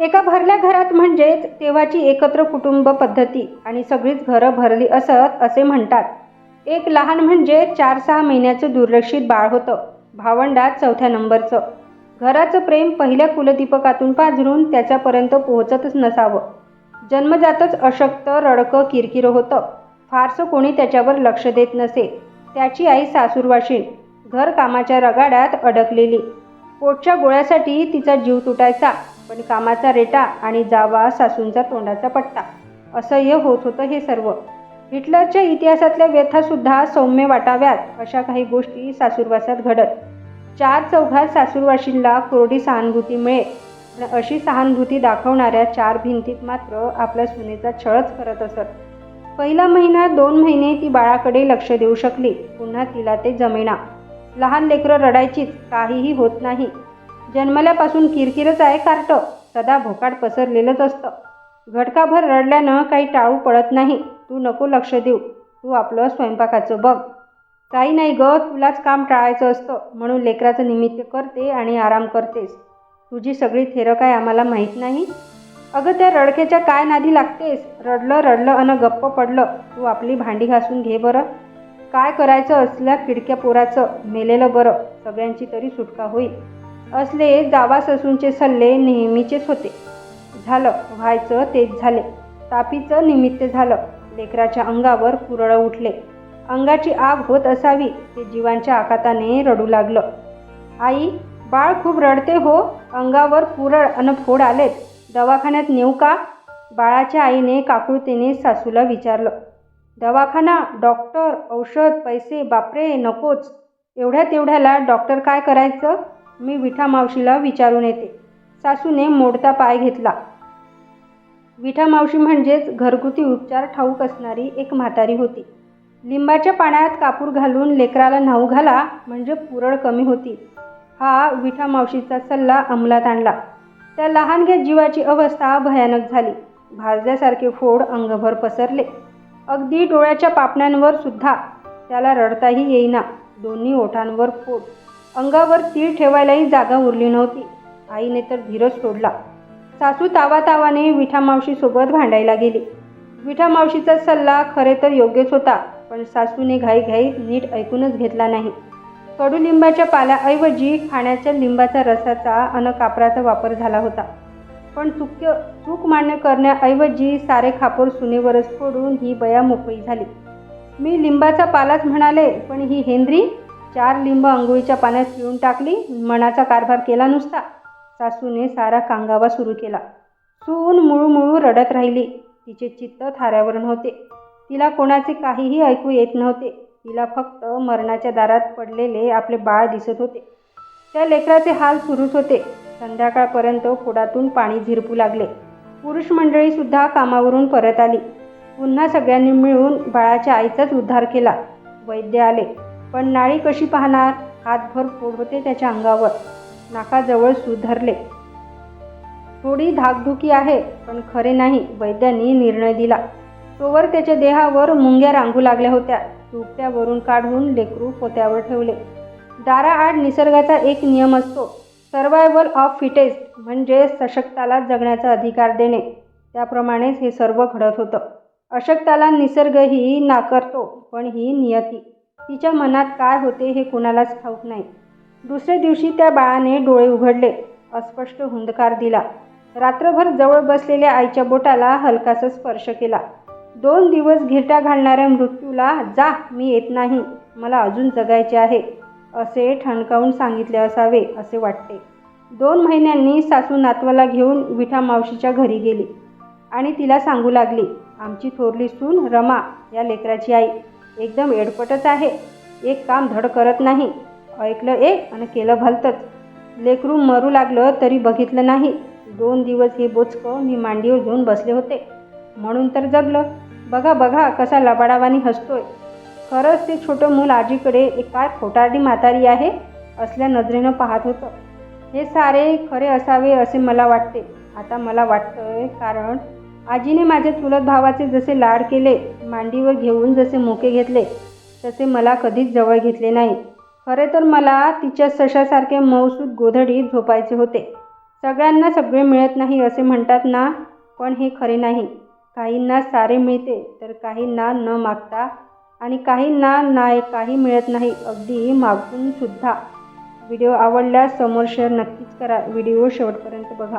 एका भरल्या घरात म्हणजेच तेव्हाची एकत्र कुटुंब पद्धती आणि सगळीच घरं भरली असत असे म्हणतात. एक लहान म्हणजे चार सहा महिन्याचं दुर्लक्षित बाळ होतं. भावंडात चौथ्या नंबरचं. घराचं प्रेम पहिल्या कुलदीपकातून पाझरून त्याच्यापर्यंत पोहोचतच नसावं. जन्मजातच अशक्त रडकं किरकिरं होतं. फारसं कोणी त्याच्यावर लक्ष देत नसे. त्याची आई सासूरवाशीण. घर कामाच्या रगाड्यात अडकलेली. पोटच्या गोळ्यासाठी तिचा जीव तुटायचा. पण कामाचा रेटा आणि जावा सासूंचा तोंडाचा पट्टा. असह्य होत होतं हे सर्व. हिटलरच्या इतिहासातल्या व्यथासुद्धा सौम्य वाटाव्यात अशा काही गोष्टी सासूरवासात घडत. चार चौघात सासूरवाशींला कोरडी सहानुभूती मिळे आणि अशी सहानुभूती दाखवणाऱ्या चार भिंतीत मात्र आपल्या सुनेचा छळच करत असत. पहिला महिना दोन महिने ती बाळाकडे लक्ष देऊ शकली. पुन्हा तिला ते जमेना. लहान लेकरं रडायचीच काहीही होत नाही. जन्मल्यापासून किरकिरच आहे कार्ट. सदा भोकाड पसरलेलंच असतं. घटकाभर रडल्यानं काही टाळू पडत नाही. तू नको लक्ष देऊ. तू आपलं स्वयंपाकाचं बघ. काही नाही ग तुलाच काम टाळायचं असतं. म्हणून लेकराचं निमित्त करते आणि आराम करतेस. तुझी सगळी थेरं काय आम्हाला माहीत नाही? अगं त्या रडक्याच्या काय नादी लागतेस? रडलं रडलं अन गप्प पडलं. तू आपली भांडी घासून घे बरं. काय करायचं असल्या खिडक्या पोराचं? मेलेलं बरं. सगळ्यांची तरी सुटका होईल. असले जावा ससूंचे सल्ले नेहमीचेच होते. झालं व्हायचं तेच झाले. तापीचं निमित्त झालं. लेकराच्या अंगावर कुरळं उठले. अंगाची आग होत असावी ते जीवांच्या आकाताने रडू लागलं. आई बाळ खूप रडते हो. अंगावर पुरळ अन फोड आलेत. दवाखान्यात नेऊ का? बाळाच्या आईने काकुळतेने सासूला विचारलं. दवाखाना डॉक्टर औषध पैसे बापरे नकोच. एवढ्या तेवढ्याला डॉक्टर काय करायचं? मी विठा मावशीला विचारून येते. सासूने मोडता पाय घेतला. विठा मावशी म्हणजेच घरगुती उपचार ठाऊक असणारी एक म्हातारी होती. लिंबाच्या पाण्यात कापूर घालून लेकराला न्हाऊ घाला म्हणजे पुरळ कमी होती. हा विठा मावशीचा सल्ला अंमलात आणला. त्या लहानग्या जीवाची अवस्था भयानक झाली. भाजल्यासारखे फोड अंगभर पसरले. अगदी डोळ्याच्या पापण्यांवर सुद्धा त्याला रडताही येईना. दोन्ही ओठांवर फोड. अंगावर तीळ ठेवायलाही जागा उरली नव्हती. आईने तर धीरच सोडला. सासू तावातावाने विठामावशीसोबत भांडायला गेली. विठामावशीचा सल्ला खरे तर योग्यच होता पण सासूने घाईघाई नीट ऐकूनच घेतला नाही. कडुलिंबाच्या पाल्याऐवजी खाण्याच्या लिंबाचा रसाचा अन कापराचा वापर झाला होता. पण चुक्य चूक मान्य करण्याऐवजी सारे खापर सुनेवरच फोडून ही बया मोकळी झाली. मी लिंबाचा पालाच म्हणाले पण ही हेंद्री? चार लिंब आंघोळीच्या पाण्यात पिळून टाकली. मनाचा कारभार केला नुसता. सासूने सारा कांगावा सुरू केला. सून मुळूमुळू रडत राहिली. तिचे चित्त थाऱ्यावरून होते. तिला कोणाचे काहीही ऐकू येत नव्हते. तिला फक्त मरणाच्या दारात पडलेले आपले बाळ दिसत होते. त्या लेकराचे हाल सुरूच होते. संध्याकाळपर्यंत फोडातून पाणी झिरपू लागले. पुरुष मंडळीसुद्धा कामावरून परत आली. पुन्हा सगळ्यांनी मिळून बाळाच्या आईचाच उद्धार केला. वैद्य आले. पण नाळी कशी पाहणार? हातभर फोड होते त्याच्या अंगावर. नाकाजवळ सुधरले. थोडी धाकधुकी आहे पण खरे नाही वैद्यांनी निर्णय दिला. तोवर त्याच्या देहावर मुंग्या रांगू लागल्या होत्या. चुकत्यावरून काढून लेकरू पोत्यावर ठेवले. दाराआड निसर्गाचा एक नियम असतो. सर्वायवल ऑफ फिटेस्ट म्हणजे सशक्ताला जगण्याचा अधिकार देणे. त्याप्रमाणेच हे सर्व घडत होतं. अशक्ताला निसर्गही नाकारतो पण ही नियती. तिच्या मनात काय होते हे कुणालाच ठाऊक नाही. दुसऱ्या दिवशी त्या बाळाने डोळे उघडले. अस्पष्ट हुंदकार दिला. रात्रभर जवळ बसलेल्या आईच्या बोटाला हलकासा स्पर्श केला. दोन दिवस घिरट्या घालणाऱ्या मृत्यूला जा मी येत नाही. मला अजून जगायचे आहे. असे ठणकावून सांगितले असावे असे वाटते. दोन महिन्यांनी सासू नातवाला घेऊन विठा मावशीच्या घरी गेली. आणि तिला सांगू लागली आमची थोरली सून रमा या लेकराची आई. एकदम एडपटच आहे. एक काम धड करत नाही. ऐकलं एक आणि केलं भलतंच. लेकरू मरू लागलं तरी बघितलं नाही. दोन दिवस हे बोचकं मी मांडीवर घेऊन बसले होते. म्हणून तर जगलं. बघा बघा कसा लबाडावानी हसतोय. खरंच ते छोटं मूल आजीकडे एक काय खोटारडी म्हातारी आहे असल्या नजरेनं पाहत होतं. हे सारे खरे असावे असे मला वाटते. आता मला वाटतं कारण आजीने माझ्या चुलत भावाचे जसे लाड केले मांडीवर घेऊन जसे मोके घेतले तसे मला कधीच जवळ घेतले नाही. खरे तर मला तिच्या सशासारखे मौसूद गोधडीत झोपायचे होते. सगळ्यांना सगळे मिळत नाही असे म्हणतात ना पण हे खरे नाही. काहींना सारे मिळते तर काहींना न मागता आणि काहींना नाही काही मिळत नाही अगदी मागून सुद्धा. व्हिडिओ आवडल्यास समोर शेअर नक्कीच करा. व्हिडिओ शेवटपर्यंत बघा.